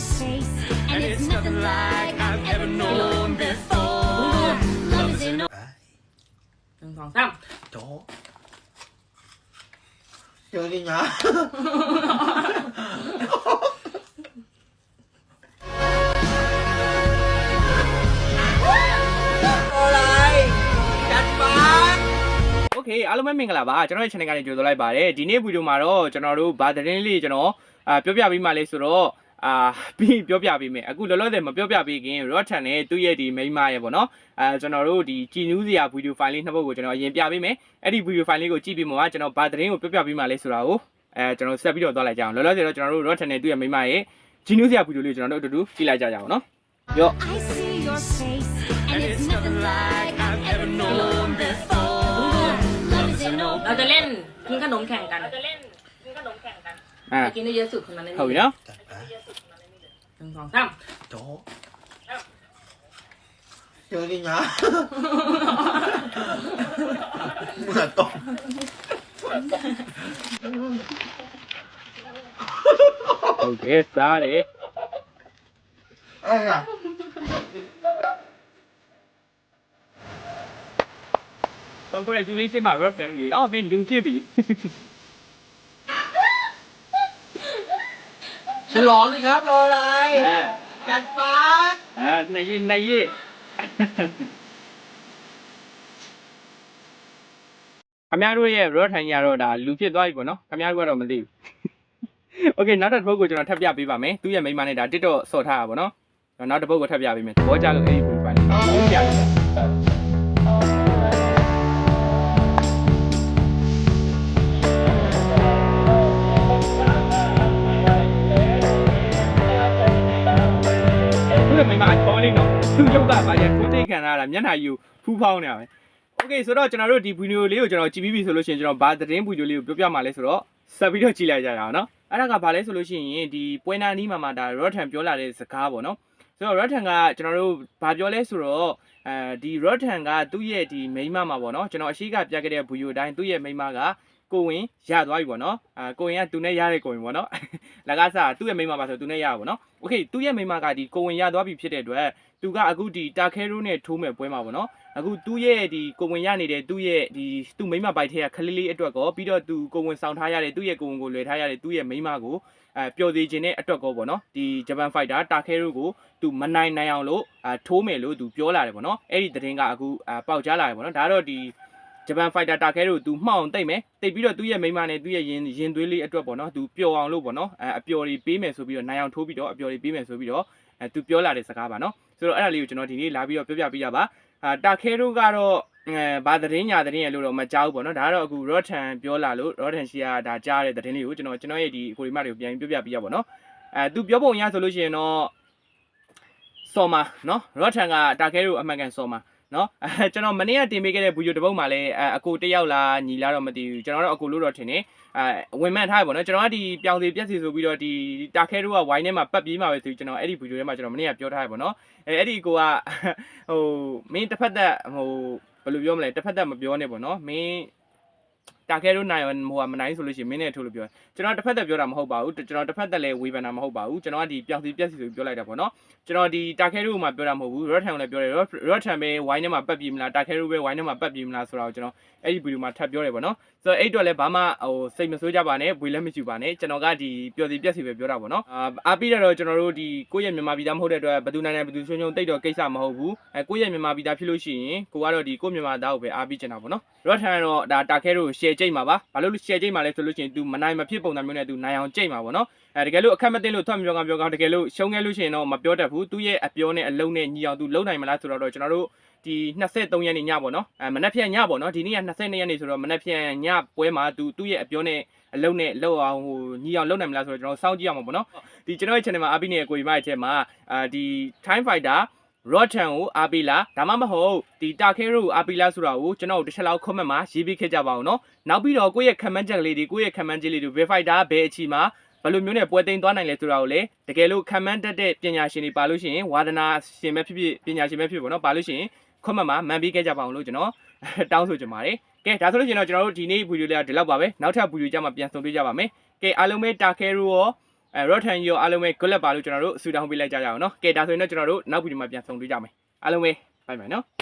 face, and it's nothing like I've ever known before. Love is in หนึ่งสองสามโจเดี๋ยวกินยาโอเคအားလုံးပဲမင်္ဂလာပါကျွန်တော်ရဲ့ channel ကနေကြိုဆိုလိုက်ပါတယ်ဒီနေ့ဗီဒီယိုမှာတော့ကျွန်တော်တို့ဗာသတင်းလေးကျွန်တော်အာပြောပြပေးမှလေးဆိုတော့ အာပြီးပြောပြပေးမယ်အခုလောလောဆယ်မပြောပြပေးခင် Rotan နဲ့သူ့ရဲ့ဒီမိန်းမရဲ့ပေါ့နော်အဲကျွန်တော်တို့ဒီကြည်နူးစရာဗီဒီယိုဖိုင်လေးနှစ်ပုဒ်ကိုကျွန်တော်အရင်ပြပေးမယ်အဲ့ဒီဗီဒီယိုဖိုင်လေးကိုကြည့်ပြီးမှကျွန်တော်ဘာသတင်းကိုပြောပြပေးမှလဲဆိုတာကိုအဲကျွန်တော်ဆက်ပြီးတော့သွားလိုက်ကြအောင်လောလောဆယ်တော့ကျွန်တော်တို့ Rotan နဲ့သူ့ရဲ့မိန်းမရဲ့ကြည်နူးစရာဗီဒီယိုလေးကိုကျွန်တော်တို့အတူတူကြည့်လိုက်ကြကြအောင်နော်ရော့ I see your face, and it's nothing like I've ever known before. Love is in เราจะเล่นกินขนมแข่งกันเราจะเล่นกินขนมแข่งกัน အာ ใครกินได้เยอะสุดคนนั้นได้ ဟုတ်ပြီနော် con năm. Chỗ. Chơi đi nhá. Mà to. Ok sao đi. Ai à. Không có này chú Lý sẽ bảo với gì đó mình đứng kia bị လဲဒီလေးစိတ်မှာရောပြန်ကြီးအော်မင်းလူဖြစ်ပြီ ฉลองสิครับรออะไร အဲ จัดฟ้า အဲနေရနေရခမရတို့ရဲ့ raw ထိုင်ရတော့ဒါလူဖြစ်သွားပြီပေါ့နော်ခမရတို့ကတော့မသိဘူး Okay နောက်တစ်ပုတ်ကိုကျွန်တော်ထပ်ပြပေးပါမယ်သူ့ရဲ့မိန်းမနဲ့ဒါ TikTok ဆော့ထားတာပေါ့နော်နောက်တစ်ပုတ်ကိုထပ်ပြပေးမယ်သဘောကျလို့အဲ့ဒီပုံပိုင်းလေးဟုတ်ပြ သူ့ရုပ်ကပါရဲ့ကိုတိတ်ခံရတာမျက်နှာယူဖူးဖောင်းနေတာပဲ Okay ဆိုတော့ကျွန်တော်တို့ဒီဗီဒီယိုလေးကိုကျွန်တော်ကြည့်ပြီးပြီဆိုလို့ရှိရင်ကျွန်တော်ဘာသတင်းဗီဒီယိုလေးကိုပြောပြမှာလဲဆိုတော့ဆက်ပြီးတော့ကြည့်လိုက်ကြရအောင်နော်အဲ့ဒါကဘာလဲဆိုလို့ရှိရင်ဒီပွဲနာနီးမှာမှာဒါ Rotan ပြောလာတဲ့စကားပေါ့နော်ဆိုတော့ Rotan ကကျွန်တော်တို့ဘာပြောလဲဆိုတော့အဲဒီ Rotan ကသူ့ရဲ့ဒီမိန်းမမှာပေါ့နော်ကျွန်တော်အရှိကပြခဲ့တဲ့ဗီဒီယိုတိုင်းသူ့ရဲ့မိန်းမက ကိုဝင်ရသွားပြီပေါ့နော်အာကိုဝင်ကသူနဲ့ရတဲ့ကိုဝင်ပေါ့နော် လကားစားသူ့ရဲ့မိန်းမပါဆိုသူနဲ့ရပါပေါ့နော်โอเคသူ့ရဲ့မိန်းမကဒီကိုဝင်ရသွားပြီဖြစ်တဲ့အတွက်သူကအခုဒီတာခဲရိုးနဲ့ထိုးမဲ့ပွဲမှာပေါ့နော် အခုသူ့ရဲ့ဒီကိုဝင်ရနေတဲ့သူ့ရဲ့ဒီသူ့မိန်းမပိုက်ထဲကခလေးလေးအတွက်ကောပြီးတော့သူကိုဝင်ဆောင်ထားရတဲ့သူ့ရဲ့ကိုဝင်ကိုလွယ်ထားရတဲ့သူ့ရဲ့မိန်းမကိုအဲပျော်သေးခြင်းတဲ့အတွက်ကောပေါ့နော်ဒီဂျပန်ဖိုက်တာတာခဲရိုကိုသူမနိုင်နိုင်အောင်လို့အာထိုးမယ်လို့သူပြောလာတယ်ပေါ့နော်အဲ့ဒီသတင်းကအခုအာပေါက်ကြားလာတယ်ပေါ့နော်ဒါတော့ဒီ ဂျပန်ဖိုက်တာတာခဲရိုသူမှောက်အောင်တိတ်မယ်တိတ်ပြီးတော့သူ့ရဲ့မိန်းမနဲ့သူ့ရဲ့ရင်ရင်သွေးလေးအတွက်ပေါ့နော်သူပျော်အောင်လို့ပေါ့နော်အဲအပျော်တွေပေးမယ်ဆိုပြီးတော့နိုင်အောင်ထိုးပြီးတော့အပျော်တွေပေးမယ်ဆိုပြီးတော့အဲသူပြောလာတဲ့စကားပါနော်ဆိုတော့အဲ့ဒါလေးကိုကျွန်တော်ဒီနေ့လာပြီးတော့ပြောပြပေးရပါအာတာခဲတို့ကတော့အဲဘာသတင်းညာသတင်းရလို့တော့မကြောက်ဘူးပေါ့နော်ဒါကတော့အခု Rotan ပြောလာလို့ Rotan ရှိကဒါကြားတဲ့သတင်းလေးကိုကျွန်တော်ကျွန်တော်ရဲ့ဒီကိုရီမတွေကိုပြန်ပြီးပြောပြပေးရပါတော့အဲသူပြောပုံရဆိုလို့ရှိရင်တော့စော်မာနော် Rotan ကတာခဲတို့အမှန်ကန်စော်မာ နော်အဲကျွန်တော်မနေ့ကတင်ပေးခဲ့တဲ့ဗီဒီယိုတစ်ပုဒ်မှာလည်းအဲအကိုတစ်ယောက်လားညီလားတော့မသိဘူးကျွန်တော်တော့အကိုလို့တော့ထင်တယ်အဲဝင်မှန်ထားရပေါ့နော်ကျွန်တော်ကဒီပြောင်စီပြက်စီဆိုပြီးတော့ဒီတာခဲတို့ကဝိုင်းထဲမှာပတ်ပြေးမှာပဲဆိုပြီးကျွန်တော်အဲ့ဒီဗီဒီယိုထဲမှာကျွန်တော်မနေ့ကပြောထားရပေါ့နော်အဲအဲ့ဒီကိုကဟိုမင်းတစ်ဖက်သက်ဟိုဘယ်လိုပြောမလဲတစ်ဖက်သက်မပြောနဲ့ပေါ့နော်မင်း တာခဲတို့နိုင်ဟိုကမနိုင်ဆိုလို့ရှိရင်မင်းနဲ့ထိုးလို့ပြောကျွန်တော်တစ်ဖက်သက်ပြောတာမဟုတ်ပါဘူးကျွန်တော်တစ်ဖက်သက်လည်းဝေဖန်တာမဟုတ်ပါဘူးကျွန်တော်ကဒီပြောင်စီပြက်စီဆိုပြီးပြောလိုက်တာပေါ့နော်ကျွန်တော်ဒီတာခဲတို့မှပြောတာမဟုတ်ဘူးရော့ထန်ကိုလည်းပြောတယ်ရော့ရော့ထန်ပဲဝိုင်းထဲမှာပတ်ပြေးမလားတာခဲတို့ပဲဝိုင်းထဲမှာပတ်ပြေးမလားဆိုတာကိုကျွန်တော်အဲ့ဒီဗီဒီယိုမှာထပ်ပြောတယ်ပေါ့နော်ဆိုတော့အဲ့အတွက်လည်းဘာမှဟိုစိတ်မဆိုးကြပါနဲ့ဝေလည်းမရှိပါနဲ့ကျွန်တော်ကဒီပျော်စီပြက်စီပဲပြောတာပေါ့နော်အာအားပြီးတော့ကျွန်တော်တို့ဒီကိုယ့်ရဲ့မြန်မာပြည်သားမဟုတ်တဲ့အတွက်ဘယ်သူနိုင်နိုင်ဘယ်သူရှုံရှုံတိတ်တော့ကိစ္စမဟုတ်ဘူးအဲကိုယ့်ရဲ့မြန်မာပြည်သားဖြစ်လို့ရှိရင်ကိုကတော့ဒီကိုယ့်မြန်မာသားကိုပဲအားပြီးချင်တာပေါ့နော်ရော့ထန်ကတော့ဒါတာခဲတို့ share ကြိတ်မှာပါဘာလို့ share ကြိတ်မှာလဲဆိုလို့ရှိရင် तू မနိုင်မဖြစ်ပုံစံမျိုးနဲ့ तू နိုင်အောင်ကြိတ်မှာပေါ့နော်အဲတကယ်လို့အခက်မသိလို့ထွက်မပြောကောင်းပြောကောင်းတကယ်လို့ရှုံးခဲ့လို့ရှိရင်တော့မပြောတတ်ဘူးသူ့ရဲ့အပြောနဲ့အလုံးနဲ့ညီအောင် तू လုံနိုင်မလားဆိုတော့ကျွန်တော်တို့ဒီ23ရက်နေ့ညပေါ့နော်အဲမနက်ဖြန်ညပေါ့နော်ဒီနေ့က22ရက်နေ့ဆိုတော့မနက်ဖြန်ညပွဲမှာ तू သူ့ရဲ့အပြောနဲ့အလုံးနဲ့လောက်အောင်ဟိုညီအောင်လုံနိုင်မလားဆိုတော့ကျွန်တော်စောင့်ကြည့်အောင်ပါပေါ့နော်ဒီကျွန်တော်ရဲ့ channel မှာအပိနေတဲ့ကိုကြီးမရဲ့အထက်မှာအာဒီ time fighter Rotan ကိုအားပေးလားဒါမှမဟုတ်ဒီတာခဲရိုကိုအားပေးလားဆိုတာကိုကျွန်တော်တို့တစ်ချက်လောက် comment မှာရေးပေးခဲ့ကြပါအောင်နော်နောက်ပြီးတော့ကိုယ့်ရဲ့ comment ချက်ကလေးတွေကိုယ့်ရဲ့ comment ချက်လေးတွေ verify တာဘယ်အချိန်မှာဘယ်လိုမျိုးနဲ့ပွဲသိမ်းသွားနိုင်လဲဆိုတာကိုလည်းတကယ်လို့ comment တက်တဲ့ပညာရှင်တွေပါလို့ရှိရင်ဝါသနာရှင်ပဲဖြစ်ဖြစ်ပညာရှင်ပဲဖြစ်ဖြစ်ပေါ့နော်ပါလို့ရှိရင် comment မှာမှန်ပေးခဲ့ကြပါအောင်လို့ကျွန်တော်တောင်းဆိုချင်ပါတယ်ကဲဒါဆိုလို့ရှိရင်တော့ကျွန်တော်တို့ဒီနေ့ဗီဒီယိုလေးကဒီလောက်ပါပဲနောက်ထပ်ဗီဒီယိုကြမှာပြန်ဆုံတွေ့ကြပါမယ်ကဲအားလုံးပဲတာခဲရိုရော အဲ rotten ရောအားလုံးပဲ good luck ပါလို့ကျွန်တော်တို့ဆုတောင်းပေးလိုက်ကြရအောင်နော်ကဲဒါဆိုရင်တော့ကျွန်တော်တို့နောက်ဗီဒီယိုမှာပြန်ဆုံတွေ့ကြမယ်အားလုံးပဲ bye bye နော်